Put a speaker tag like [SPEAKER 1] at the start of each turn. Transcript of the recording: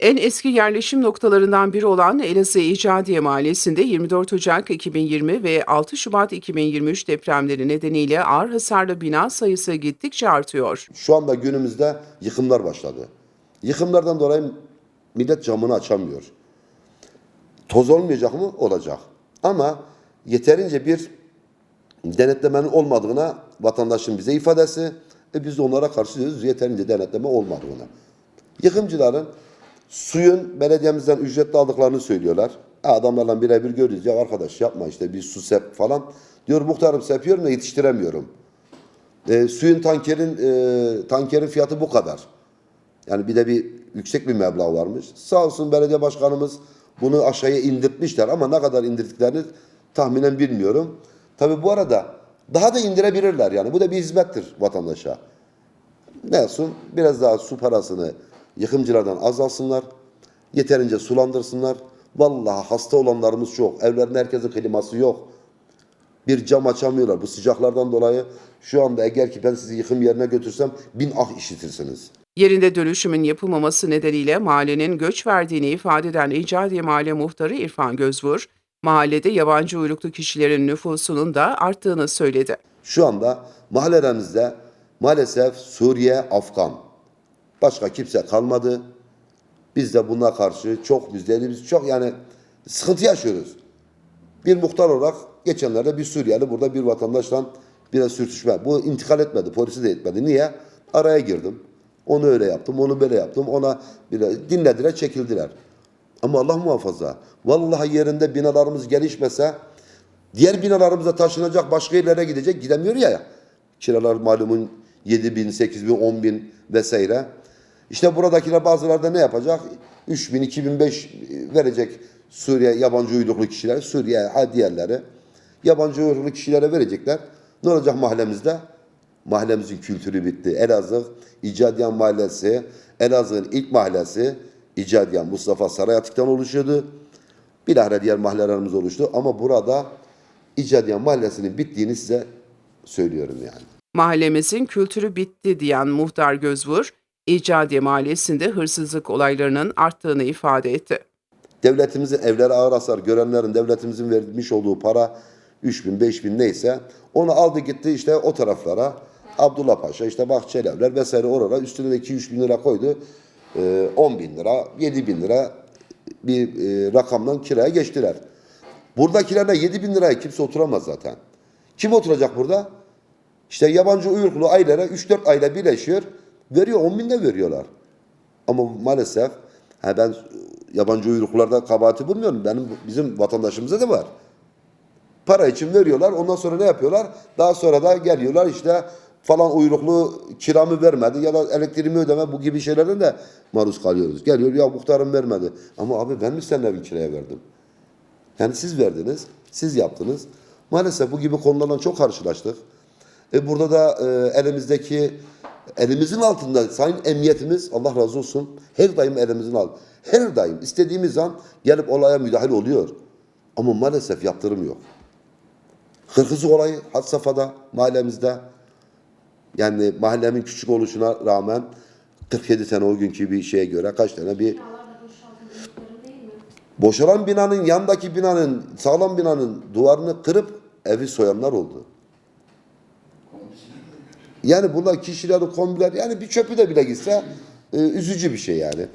[SPEAKER 1] En eski yerleşim noktalarından biri olan Elazığ İcadiye Mahallesi'nde 24 Ocak 2020 ve 6 Şubat 2023 depremleri nedeniyle ağır hasarlı bina sayısı gittikçe artıyor.
[SPEAKER 2] Şu anda günümüzde yıkımlar başladı. Yıkımlardan dolayı millet camını açamıyor. Toz olmayacak mı? Olacak. Ama yeterince bir denetlemenin olmadığına vatandaşın bize ifadesi. E biz de onlara karşı diyoruz yeterince denetleme olmadığına. Yıkımcıların suyun belediyemizden ücretli aldıklarını söylüyorlar. E adamlarla birebir görüyoruz. Ya arkadaş yapma işte bir su sep falan. Diyor muhtarım sepiyorum da yetiştiremiyorum. E, suyun tankerin e, tankerin fiyatı bu kadar. Yani bir de bir yüksek bir meblağ varmış. Sağ olsun belediye başkanımız bunu aşağıya indirtmişler ama ne kadar indirdiklerini tahminen bilmiyorum. Tabi bu arada daha da indirebilirler yani. Bu da bir hizmettir vatandaşa. Ne olsun? Biraz daha su parasını yıkımcılardan azalsınlar. Yeterince sulandırsınlar. Vallahi hasta olanlarımız çok. Evlerinde herkesin kliması yok. Bir cam açamıyorlar bu sıcaklardan dolayı. Şu anda eğer ki ben sizi yıkım yerine götürsem bin ah işitirsiniz.
[SPEAKER 1] Yerinde dönüşümün yapılmaması nedeniyle mahallenin göç verdiğini ifade eden İcadiye Mahalle Muhtarı İrfan Gözvur, mahallede yabancı uyruklu kişilerin nüfusunun da arttığını söyledi.
[SPEAKER 2] Şu anda mahallelerimizde maalesef Suriye, Afgan. Başka kimse kalmadı. Biz de buna karşı çok bizlerimiz çok yani sıkıntı yaşıyoruz. Bir muhtar olarak geçenlerde bir Suriyeli burada bir vatandaşla biraz sürtüşme. Bu intikal etmedi, polisi de etmedi. Niye? Araya girdim. Onu öyle yaptım, onu böyle yaptım. Ona biraz dinlediler, çekildiler. Ama Allah muhafaza. Vallahi yerinde binalarımız gelişmese diğer binalarımıza taşınacak, başka yerlere gidecek. Gidemiyor ya. Kiralar malumun 7 bin, 8 bin, 10 bin vesaire. İşte buradakiler bazıları da ne yapacak? 3 bin, 2005 verecek Suriye yabancı uyruklu kişiler, Suriye diğerleri. Yabancı uyruklu kişilere verecekler. Ne olacak mahallemizde? Mahallemizin kültürü bitti. Elazığ, İcadiyan Mahallesi, Elazığ'ın ilk mahallesi İcadiyan Mustafa Sarayatık'tan oluşuyordu. Bilahare diğer mahallelerimiz oluştu ama burada İcadiyan Mahallesi'nin bittiğini size söylüyorum yani.
[SPEAKER 1] Mahallemizin kültürü bitti diyen Muhtar Gözvur, İcadiye Mahallesi'nde hırsızlık olaylarının arttığını ifade etti.
[SPEAKER 2] Devletimizin evleri ağır hasar görenlerin devletimizin vermiş olduğu para 3 bin 5 bin neyse onu aldı gitti işte o taraflara Abdullah Paşa işte Bahçeli evler vesaire orada üstüne de 2-3 bin lira koydu. Ee, 10 bin lira 7 bin lira bir e, rakamdan kiraya geçtiler. Buradakilerle 7 bin liraya kimse oturamaz zaten. Kim oturacak burada? İşte yabancı uyruklu ailelere 3-4 aile birleşiyor. Veriyor 10 bin de veriyorlar. Ama maalesef ha ben yabancı uyruklarda kabahati bulmuyorum. Benim bizim vatandaşımıza da var. Para için veriyorlar. Ondan sonra ne yapıyorlar? Daha sonra da geliyorlar işte falan uyruklu kiramı vermedi ya da elektriğimi ödeme bu gibi şeylerden de maruz kalıyoruz. Geliyor ya muhtarım vermedi. Ama abi ben mi senin evin kiraya verdim? Yani siz verdiniz, siz yaptınız. Maalesef bu gibi konularla çok karşılaştık. E burada da e, elimizdeki elimizin altında sayın emniyetimiz Allah razı olsun her daim elimizin altında. Her daim istediğimiz an gelip olaya müdahale oluyor. Ama maalesef yaptırım yok. Hırkızı olayı had safhada mahallemizde. Yani mahallemin küçük oluşuna rağmen 47 tane o günkü bir şeye göre kaç tane bir boşalan binanın yandaki binanın sağlam binanın duvarını kırıp evi soyanlar oldu. Yani bunlar kişileri kombiler yani bir çöpü de bile gitse e, üzücü bir şey yani.